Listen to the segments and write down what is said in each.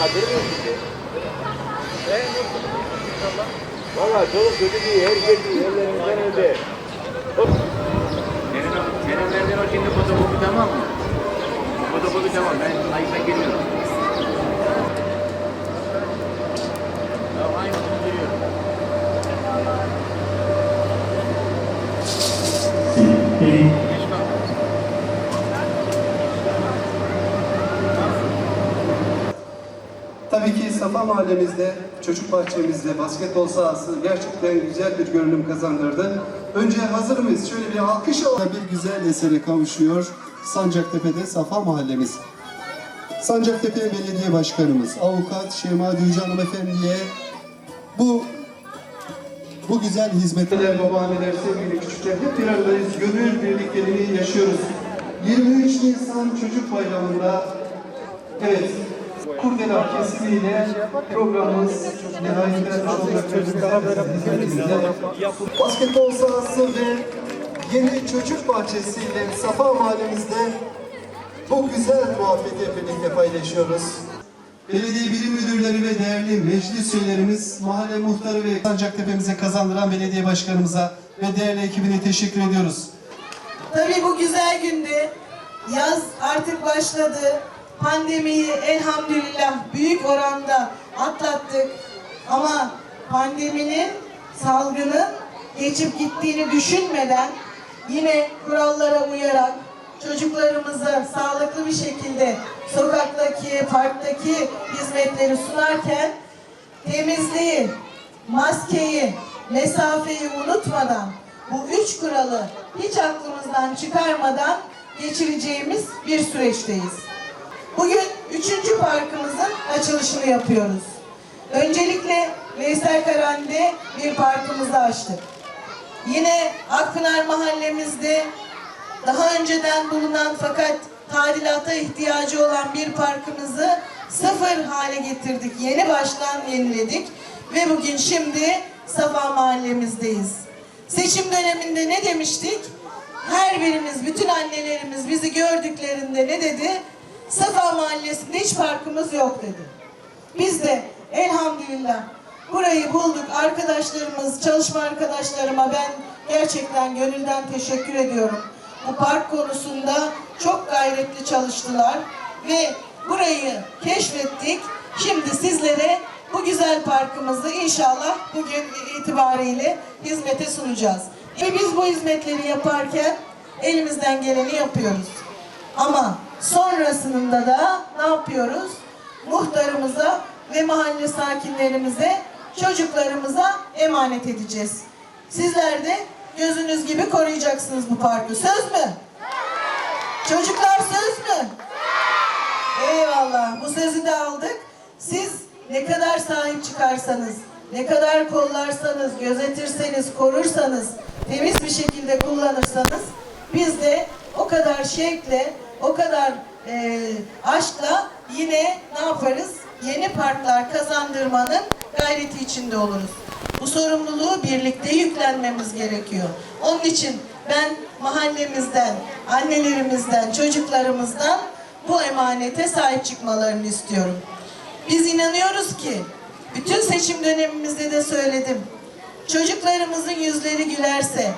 haberi yok bize. E, inşallah. Valla çoluk çocuk iyi, herkes iyi, ellerinden öde. Senin, senin verdiğin o şimdi fotokopi tamam mı? Fotokopi tamam, ben ayıpta girmiyorum. Tabii ki Safa mahallemizde, çocuk bahçemizde basketbol sahası gerçekten güzel bir görünüm kazandırdı. Önce hazır mıyız? Şöyle bir alkış alalım. Bir güzel esere kavuşuyor Sancaktepe'de Safa mahallemiz. Sancaktepe Belediye Başkanımız, Avukat Şema Düzcan Hanımefendi'ye bu bu güzel hizmetler, babaanneler, sevgili küçükler hep bir aradayız. Gönül birlikteliği yaşıyoruz. 23 Nisan Çocuk Bayramı'nda evet kurdela kesimiyle programımız nihayet ermiş olacak. Basketbol sahası ve yeni çocuk bahçesiyle Safa mahallemizde bu güzel muhabbeti birlikte paylaşıyoruz. Belediye birim müdürleri ve değerli meclis üyelerimiz, mahalle muhtarı ve Sancaktepe'mize kazandıran belediye başkanımıza ve değerli ekibine teşekkür ediyoruz. Tabii bu güzel günde yaz artık başladı. Pandemiyi elhamdülillah büyük oranda atlattık. Ama pandeminin, salgının geçip gittiğini düşünmeden yine kurallara uyarak çocuklarımıza sağlıklı bir şekilde sokaktaki, parktaki hizmetleri sunarken temizliği, maskeyi, mesafeyi unutmadan bu üç kuralı hiç aklımızdan çıkarmadan geçireceğimiz bir süreçteyiz. Bugün üçüncü parkımızın açılışını yapıyoruz. Öncelikle Veysel Karan'de bir parkımızı açtık. Yine Akpınar mahallemizde daha önceden bulunan fakat tadilata ihtiyacı olan bir parkımızı sıfır hale getirdik. Yeni baştan yeniledik ve bugün şimdi Safa mahallemizdeyiz. Seçim döneminde ne demiştik? Her birimiz, bütün annelerimiz bizi gördüklerinde ne dedi? Safa mahallesinde hiç parkımız yok dedi. Biz de elhamdülillah burayı bulduk. Arkadaşlarımız, çalışma arkadaşlarıma ben gerçekten gönülden teşekkür ediyorum. Bu park konusunda çok gayretli çalıştılar ve burayı keşfettik. Şimdi sizlere bu güzel parkımızı inşallah bugün itibariyle hizmete sunacağız. Ve biz bu hizmetleri yaparken elimizden geleni yapıyoruz. Ama sonrasında da ne yapıyoruz? Muhtarımıza ve mahalle sakinlerimize, çocuklarımıza emanet edeceğiz. Sizler de gözünüz gibi koruyacaksınız bu parkı. Söz mü? Çocuklar söz mü? Eyvallah. Bu sözü de aldık. Siz ne kadar sahip çıkarsanız, ne kadar kollarsanız, gözetirseniz, korursanız, temiz bir şekilde kullanırsanız biz de o kadar şevkle, o kadar e, aşkla yine ne yaparız? Yeni parklar kazandırmanın gayreti içinde oluruz. Bu sorumluluğu birlikte yüklenmemiz gerekiyor. Onun için ben mahallemizden, annelerimizden, çocuklarımızdan bu emanete sahip çıkmalarını istiyorum. Biz inanıyoruz ki, bütün seçim dönemimizde de söyledim. Çocuklarımızın yüzleri gülerse,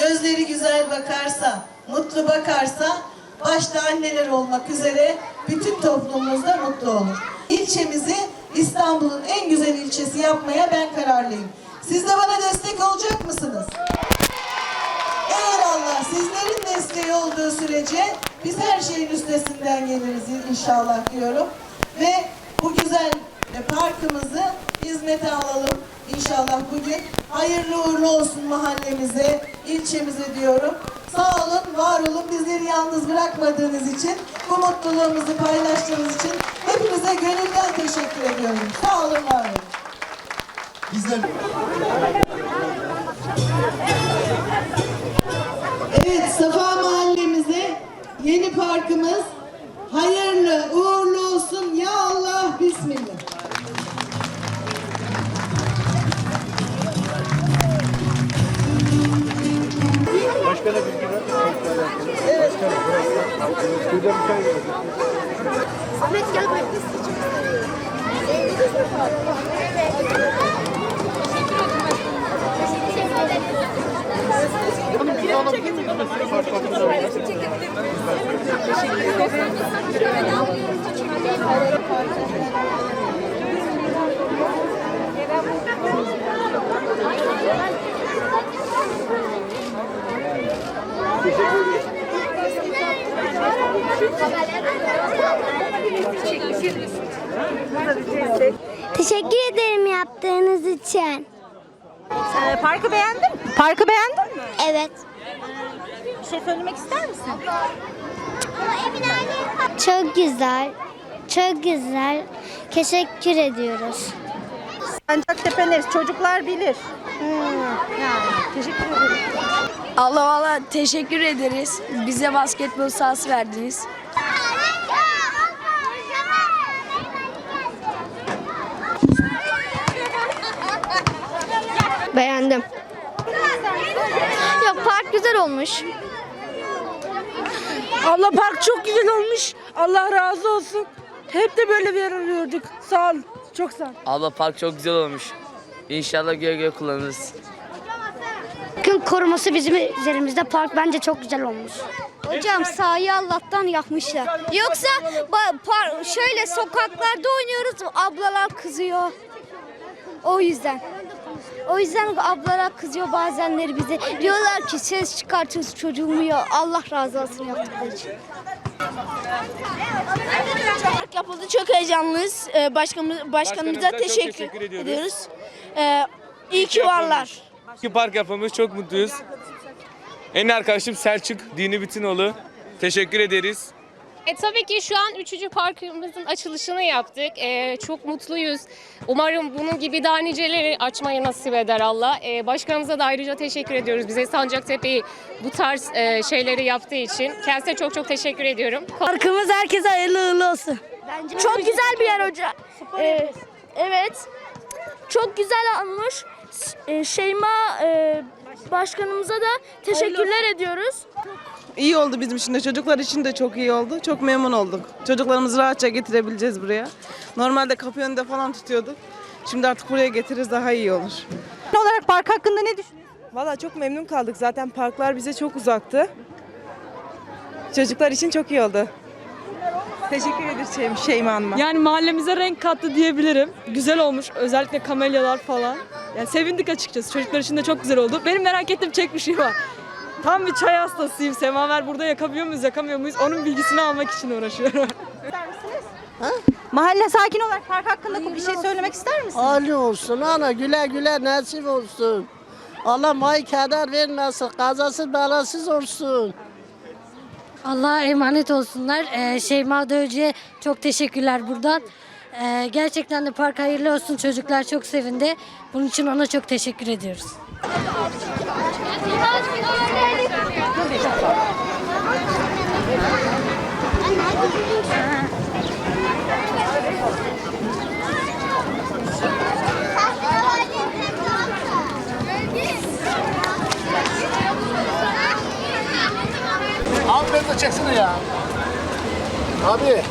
gözleri güzel bakarsa, mutlu bakarsa, başta anneler olmak üzere bütün toplumumuzda mutlu olur. İlçemizi İstanbul'un en güzel ilçesi yapmaya ben kararlıyım. Siz de bana destek olacak mısınız? Eyvallah. Sizlerin desteği olduğu sürece biz her şeyin üstesinden geliriz inşallah diyorum. Ve bu güzel parkımızı hizmete alalım inşallah bugün. Hayırlı uğurlu olsun mahallemize, ilçemize diyorum. Sağ olun, var olun. Bizleri yalnız bırakmadığınız için, bu mutluluğumuzu paylaştığınız için hepinize gönülden teşekkür ediyorum. Sağ olun, var olun. Bizler Evet, Safa mahallemize yeni parkımız Başkana bilgi ver. Evet. Şurada bir çay ver. Ahmet gel bak biz. Evet. Teşekkür ederim. Teşekkür ederim yaptığınız için. Ee, parkı beğendin mi? Parkı beğendin mi? Evet. Bir şey söylemek ister misin? Çok güzel. Çok güzel. Teşekkür ediyoruz. Sancaktepe neresi? Çocuklar bilir. Hmm, yani teşekkür ederim. Allah valla teşekkür ederiz. Bize basketbol sahası verdiniz. Beğendim. Ya park güzel olmuş. Allah park çok güzel olmuş. Allah razı olsun. Hep de böyle bir yer arıyorduk. Sağ ol. Çok sağ ol. Abla park çok güzel olmuş. İnşallah göre göre kullanırız. Parkın koruması bizim üzerimizde. Park bence çok güzel olmuş. Hocam sahayı Allah'tan yapmışlar. Yoksa par- şöyle sokaklarda oynuyoruz ablalar kızıyor. O yüzden. O yüzden ablalar kızıyor bazenleri bize. Diyorlar ki ses çıkartıyoruz çocuğumu ya. Allah razı olsun yaptıkları için. Park yapıldı. Çok heyecanlıyız. Ee, başkanımız, başkanımıza teşekkür, ediyoruz. Ee, iyi ki varlar. İki park yapılmış çok mutluyuz. En iyi arkadaşım Selçuk Dini Bütünoğlu. Teşekkür ederiz. E, tabii ki şu an 3. parkımızın açılışını yaptık. E, çok mutluyuz. Umarım bunun gibi daha niceleri açmayı nasip eder Allah. E, başkanımıza da ayrıca teşekkür ediyoruz. Bize Sancaktepe'yi bu tarz e, şeyleri yaptığı için. Kendisine çok çok teşekkür ediyorum. Parkımız herkese hayırlı uğurlu olsun. Çok güzel bir yer hoca. Ee, evet. Çok güzel olmuş. Ee, Şeyma e, başkanımıza da teşekkürler ediyoruz. İyi oldu bizim için de çocuklar için de çok iyi oldu. Çok memnun olduk. Çocuklarımızı rahatça getirebileceğiz buraya. Normalde kapı önünde falan tutuyorduk. Şimdi artık buraya getiririz daha iyi olur. Ne olarak park hakkında ne düşünüyorsun? Valla çok memnun kaldık. Zaten parklar bize çok uzaktı. Çocuklar için çok iyi oldu. Teşekkür ederiz Şeyma, Hanım'a. Yani mahallemize renk kattı diyebilirim. Güzel olmuş. Özellikle kamelyalar falan. Yani sevindik açıkçası. Çocuklar için de çok güzel oldu. Benim merak ettiğim tek bir şey var. Tam bir çay hastasıyım. Semaver burada yakabiliyor muyuz, yakamıyor muyuz? Onun bilgisini almak için uğraşıyorum. Mahalle sakin olarak park hakkında bir şey söylemek ister misin? Ali olsun ana güle güle nasip olsun. Allah may kader vermesin, kazasız belasız olsun. Allah'a emanet olsunlar. Ee, Şeyma Dövcü'ye çok teşekkürler buradan. Ee, gerçekten de park hayırlı olsun. Çocuklar çok sevindi. Bunun için ona çok teşekkür ediyoruz. Al beni de çeksene ya. Abi.